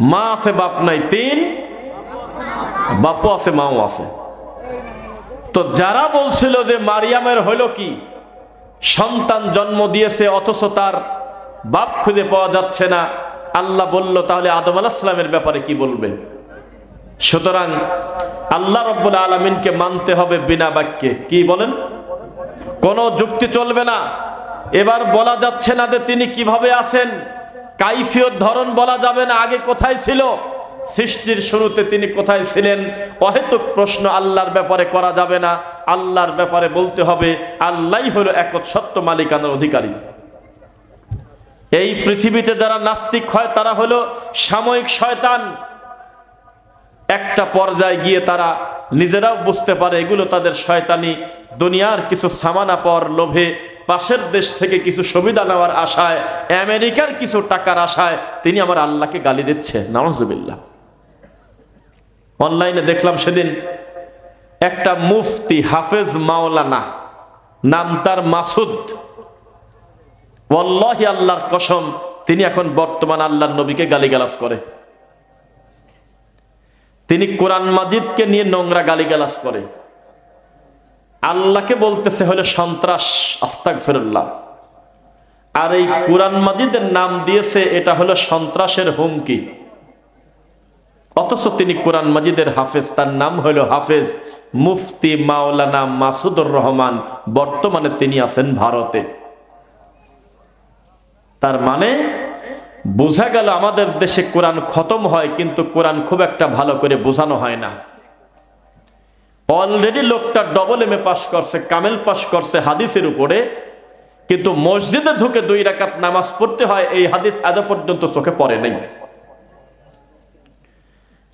মা আছে, বাপ নাই, তিন। বাপও আছে, মাও আছে। তো যারা বলছিল যে মারিয়ামের হইল কি? সন্তান জন্ম দিয়েছে, অথচ তার বাপ খুঁজে পাওয়া যাচ্ছে না। আল্লাহ বলল, তাহলে আদম আলাহিসামের ব্যাপারে কি বলবে? সুতরাং আল্লাহ রব্বুল আলমিনকে মানতে হবে বিনা বাক্যে। কি বলেন? কোনো যুক্তি চলবে না। এবার বলা যাচ্ছে না যে তিনি কীভাবে আছেন। কাইফিয়ত ধরন বলা যাবে না, আগে কোথায় ছিল? সৃষ্টির শুরুতে তিনি কোথায় ছিলেন? অহেতুক প্রশ্ন আল্লাহর ব্যাপারে করা যাবে না, আল্লাহর ব্যাপারে বলতে হবে আল্লাহ হলো একত সত্য মালিকানার অধিকারী। এই পৃথিবীতে যারা নাস্তিক হয়, তারা হলো সাময়িক শয়তান। একটা পর্যায়ে গিয়ে তারা নিজেরাও বুঝতে পারে, এগুলো তাদের শয়তানি। দুনিয়ার কিছু সামানা পর লোভে পাশের দেশ থেকে কিছু সুবিধা নেওয়ার আশায়, আমেরিকার কিছু টাকার আশায় তিনি আমার আল্লাহকে গালি দিচ্ছে নওয়াজুবিল্লাহ অনলাইনে দেখলাম সেদিন একটা মুফতি হাফেজ মাওলানা, নাম তার মাসুদ। আল্লাহর কসম, তিনি এখন বর্তমান আল্লাহর নবীকে গালিগালাজ করে। তিনি কোরআন মাজিদকে নিয়ে নোংরা গালিগালাজ করে। আল্লাহকে বলতেছে হলে সন্ত্রাস আস্তাক ফেরুল্লাহ আর এই কোরআন মাজিদের নাম দিয়েছে, এটা হলো সন্ত্রাসের হুমকি। অথচ তিনি কোরআন মাজিদের হাফেজ, তার নাম হলো হাফেজ মুফতি মাওলানা মাসুদুর রহমান। বর্তমানে তিনি আছেন ভারতে। তার মানে বোঝা গেল আমাদের দেশে কোরআন খতম হয়, কিন্তু কোরআন খুব একটা ভালো করে বোঝানো হয় না। অলরেডি লোকটা ডবল এম এ পাশ করছে কামেল পাশ করছে হাদিসের উপরে, কিন্তু মসজিদে ঢুকে দুই রাকাত নামাজ পড়তে হয়, এই হাদিস আজ পর্যন্ত চোখে পড়ে নাই।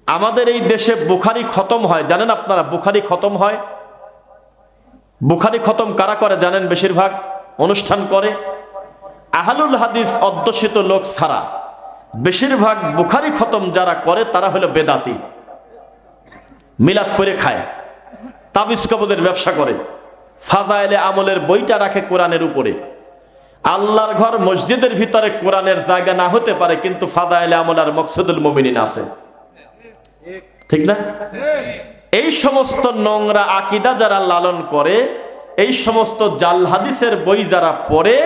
আমাদের এই দেশে বুখারি খতম হয়, জানেন আপনারা বুখারি খতম হয়? বুখারি খতম কারা করে জানেন বেশিরভাগ? অনুষ্ঠান করে। আহলুল হাদিস অধ্যুষিত লোক ছাড়া বেশিরভাগ বুখারি খতম যারা করে, তারা হলো বেদাতি। মিলাদ করে খায়। তাবিজ কবদের ব্যবসা করে। ফাজাইলে আমলের বইটা রাখে কোরআনের উপরে। আল্লাহর ঘর মসজিদের ভিতরে কোরআনের জায়গা না হতে পারে, কিন্তু ফাজাইলে আমল আর মকসুদুল মুমিনিন আছে। ঠিক না? এই সমস্ত নোংরা আকিদা যারা লালন করে, এই সমস্ত জাল হাদিসের বই যারা পড়ে,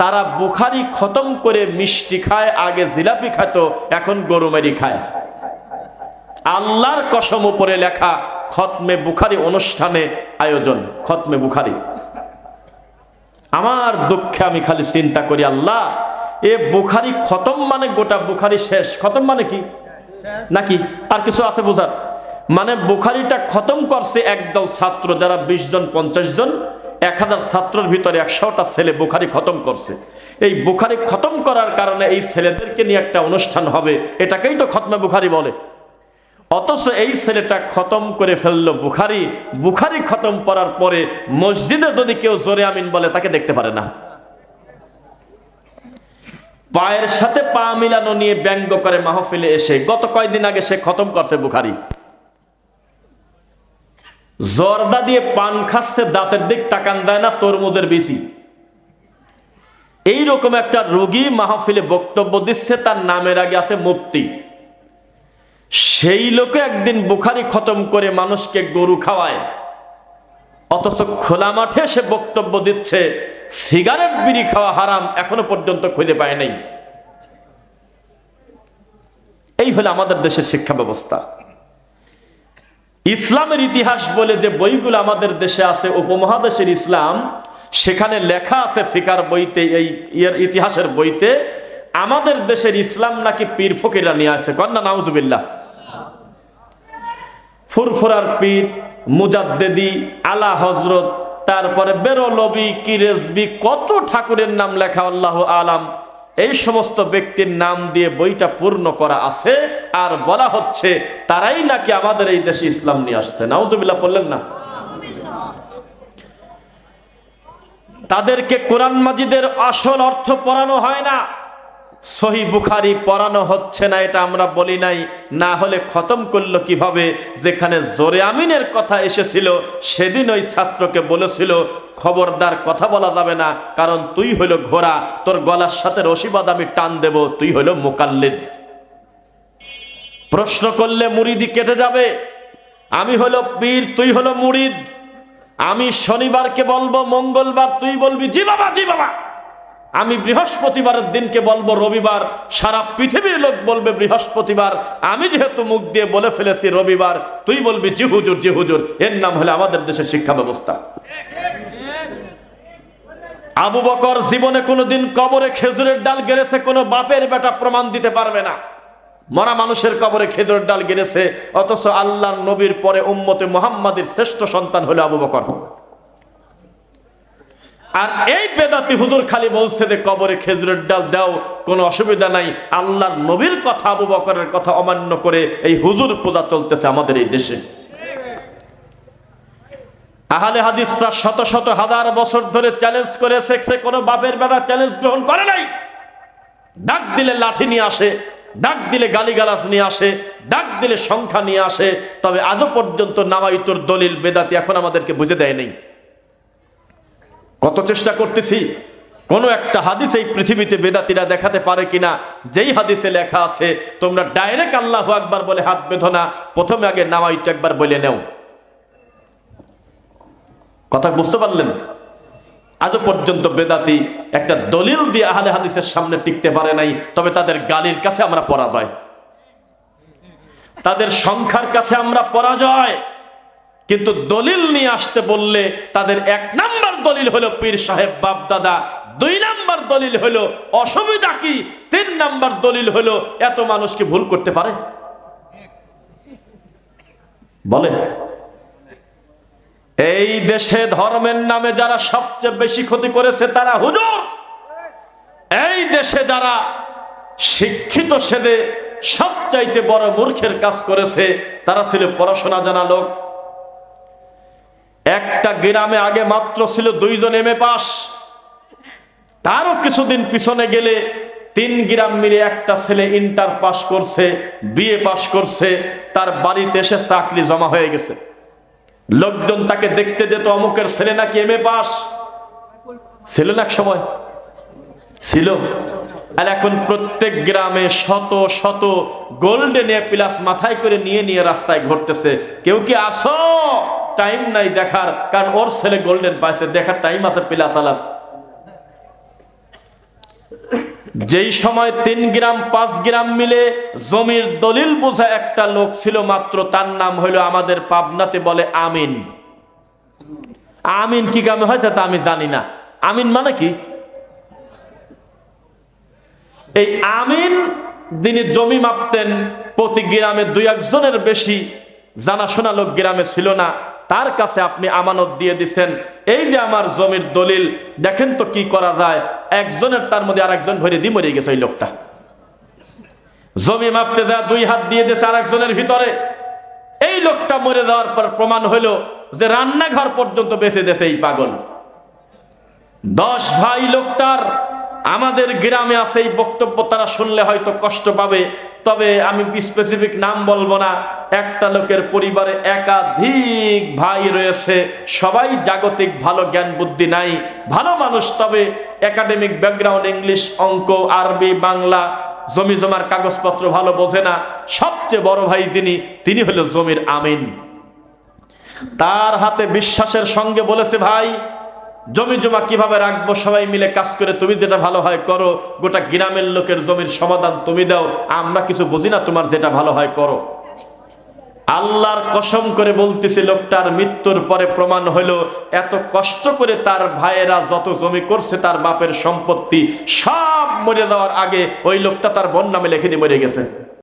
তারা বুখারি খতম করে মিষ্টি খায়, আগে জিলাপি খাত, এখন গরু মেরি খায়। আল্লাহর কসম উপরে লেখা খতমে বুখারি অনুষ্ঠানে আয়োজন, খতমে বুখারি। আমার দুঃখে আমি খালি চিন্তা করি, আল্লাহ, এ বুখারি খতম মানে গোটা বুখারি শেষ। খতম মানে কি? নাকি আর কিছু আছে বোঝার? মানে বুখারিটা খতম করছে একদল ছাত্র, যারা বিশ জন, পঞ্চাশ জন, এক হাজার ছাত্রের ভিতরে একশোটা ছেলে বুখারি খতম করছে। এই বুখারি খতম করার কারণে এই ছেলেদেরকে নিয়ে একটা অনুষ্ঠান হবে, এটাকেই তো খতমে বুখারি বলে। অথচ এই ছেলেটা খতম করে ফেলল বুখারি। বুখারি খতম করার পরে মসজিদে যদি কেউ জোরে আমিন বলে, তাকে দেখতে পারে না। পায়ের সাথে পা মিলানো নিয়ে ব্যঙ্গ করে মাহফিলে এসে গত কয়েকদিন আগে সে খতম করছে বুখারি। জর্দা দিয়ে পান খাচ্ছে, দাঁতের দিক তাকান দেয় না তরমুদের বিচি। এইরকম একটা রোগী মাহফিলে বক্তব্য দিচ্ছে, তার নামের আগে আছে মুক্তি সেই লোকে একদিন বুখারি খতম করে মানুষকে গরু খাওয়ায়। অথচ খোলা মাঠে সে বক্তব্য দিচ্ছে, সিগারেট, বিড়ি খাওয়া হারাম, এখনও পর্যন্ত খুঁজে পায় নাই। এই হলো আমাদের দেশের শিক্ষা ব্যবস্থা। ইসলামের ইতিহাস বলে যে বইগুলো আমাদের দেশে আছে, উপমহাদেশের ইসলাম, সেখানে লেখা আছে ফিকার বইতে, এই ইয়ের ইতিহাসের বইতে, আমাদের দেশের ইসলাম নাকি পীর ফকিরা নিয়ে আসে। কন্যা, নাউজুবিল্লাহ। ফুরফুরার পীর, মুজাদ্দেদি, আলা হজরত তারপরে বেরোলবি কিরেজবি কত ঠাকুরের নাম লেখা, আল্লাহ আলাম। এই সমস্ত ব্যক্তির নাম দিয়ে বইটা পূর্ণ করা আছে, আর বলা হচ্ছে তারাই নাকি আমাদের এই দেশে ইসলাম নিয়ে আসছে। নাউজুবিল্লাহ বললেন না? তাদেরকে কোরআন মাজিদের আসল অর্থ পড়ানো হয় না। সহি বুখারি পড়ানো হচ্ছে না, এটা আমরা বলি নাই। না হলে খতম করল কীভাবে? যেখানে জোরে আমিনের কথা এসেছিল, সেদিন ওই ছাত্রকে বলেছিল, খবরদার, কথা বলা যাবে না, কারণ তুই হইল ঘোড়া, তোর গলার সাথে রশিবাদ আমি টান দেব, তুই হইল মোকাল্লিদ। প্রশ্ন করলে মুরিদি কেটে যাবে, আমি হলো পীর, তুই হলো মুরিদ। আমি শনিবারকে বলব, মঙ্গলবার তুই বলবি, জি বাবা জি বাবা। আমি বৃহস্পতিবারের দিনকে বলব, রবিবার, সারা পৃথিবীর লোক বলবে বৃহস্পতিবার। আমি যেহেতু মুখ দিয়ে বলে ফেলেছি রবিবার, তুই বলবি জি হুজুর জি হুজুর। এর নাম হলে আমাদের দেশের শিক্ষা ব্যবস্থা। আবু বকর জীবনে কোনোদিন কবরে খেজুরের ডাল গেড়েছে, কোনো বাপের বেটা প্রমাণ দিতে পারবে না। মরা মানুষের কবরে খেজুরের ডাল গেড়েছে, অথচ আল্লাহ নবীর পরে উম্মতে মোহাম্মদের শ্রেষ্ঠ সন্তান হলো আবু বকর। আর এই বেদাতি হুজুর খালি বলছে যে কবরে খেজুরের ডাল দাও, কোনো অসুবিধা নাই। আল্লাহর নবীর কথা, আবু বকরের কথা অমান্য করে এই হুজুর পূজা চলতেছে আমাদের এই দেশে। আহলে হাদিসরা শত শত হাজার বছর ধরে চ্যালেঞ্জ করে সে কোনো বাপের বেড়া চ্যালেঞ্জ গ্রহণ করে নাই। ডাক দিলে লাঠি নিয়ে আসে, ডাক দিলে গালিগালাজ নিয়ে আসে, ডাক দিলে সংখ্যা নিয়ে আসে। তবে আজও পর্যন্ত নামাইতুর দলিল বেদাতি এখন আমাদেরকে বুঝে দেয় নেই। কত চেষ্টা করতেছি? কোনো একটা হাদিস এই পৃথিবীতে বেদাতিরা দেখাতে পারে কিনা? যেই হাদিসে লেখা আছে, তোমরা ডাইরেক্ট আল্লাহ একবার বলে হাত বেঁধো না, প্রথমে আগে নামাইতু একবার বলে নেও। কথা বুঝতে পারলেন? আজও পর্যন্ত বেদাতি একটা দলিল দিয়ে আহলে হাদিসের সামনে টিকতে পারে নাই, তবে তাদের গালির কাছে আমরা পরাজয়। তাদের সংখ্যার কাছে আমরা পরাজয়। কিন্তু দলিল নিয়ে আসতে বললে তাদের এক নাম্বার দলিল হলো পীর সাহেব বাপ দাদা দুই নাম্বার দলিল হলো অসুবিধা কি, তিন নাম্বার দলিল হলো এত মানুষকে ভুল করতে পারে? বলে। এই দেশে ধর্মের নামে যারা সবচেয়ে বেশি ক্ষতি করেছে তারা হুজুর। এই দেশে যারা শিক্ষিত সেদে সবচাইতে বড় মূর্খের কাজ করেছে, তারা ছিল পড়াশোনা জানা লোক। একটা গ্রামে আগে মাত্র ছিল দুইজন এম এ পাস। তারও কিছুদিন পিছনে গেলে তিন গ্রাম মিলে একটা ছেলে ইন্টার পাস করছে, বিএ পাস করছে, তার বাড়িতে এসে চাকরি জমা হয়ে গেছে। লোকজন তাকে দেখতে যেত, অমুকের ছেলে নাকি এম এ পাস। ছিল না এক সময়? ছিল। আর এখন প্রত্যেক গ্রামে শত শত গোল্ডেন এ প্লাস মাথায় করে নিয়ে নিয়ে রাস্তায় ঘুরতেছে। কেউ কি আসো টাইম নাই দেখার, কারণ ওর ছেলে গোল্ডেন পাইছে, দেখার টাইম আছে প্লাস আলাপ যেই সময় তিন গ্রাম, পাঁচ গ্রাম মিলে জমির দলিল বোঝা একটা লোক ছিল মাত্র, তার নাম হইল আমাদের পাবনাতে বলে আমিন। আমিন কি কামে হয়েছে তা আমি জানি না। আমিন মানে কি? এই আমিন যিনি জমি মাপতেন, প্রতি গ্রামে দুই একজনের বেশি জানাশোনা লোক গ্রামে ছিল না তার কাছে আপনি আমানত দিয়ে দিচ্ছেন এই যে আমার জমির দলিল, দেখেন তো কি করা যায়। একজনের তার মধ্যে আর একজন ভরে দিয়ে মরে গেছে ওই লোকটা। জমি মাপতে যা দুই হাত দিয়ে দিয়েছে আর একজনের ভিতরে। এই লোকটা মরে যাওয়ার পর প্রমাণ হলো যে রান্নাঘর পর্যন্ত বেঁচে দেছে এই পাগল। দশ ভাই লোকটার আমাদের গ্রামে আছে এই বক্তব্য, তারা শুনলে হয়তো কষ্ট পাবে। তবে আমি স্পেসিফিক নাম বলব না। একটা লোকের পরিবারে একাধিক ভাই রয়েছে। সবাই জাগতিক, ভালো জ্ঞান, বুদ্ধি নাই। ভালো মানুষ, তবে একাডেমিক ব্যাকগ্রাউন্ড ইংলিশ অঙ্ক, আরবি, বাংলা, জমি জমার কাগজপত্র ভালো বোঝে না। সবচেয়ে বড় ভাই যিনি, তিনি হলো জমির আমিন। তার হাতে বিশ্বাসের সঙ্গে বলেছে, ভাই জমি জমা কীভাবে রাখব, সবাই মিলে কাজ করে তুমি যেটা ভালো হয় করো, গোটা গ্রামের লোকের জমির সমাধান তুমি দাও, আমরা কিছু বুঝি না তোমার যেটা ভালো হয় করো। আল্লাহর কসম করে বলতেছে, লোকটার মৃত্যুর পরে প্রমাণ হলো, এত কষ্ট করে তার ভাইয়েরা যত জমি করছে তার বাপের সম্পত্তি সব মরে দেওয়ার আগে ওই লোকটা তার বোন নামে লিখে দিয়ে মরে গেছে।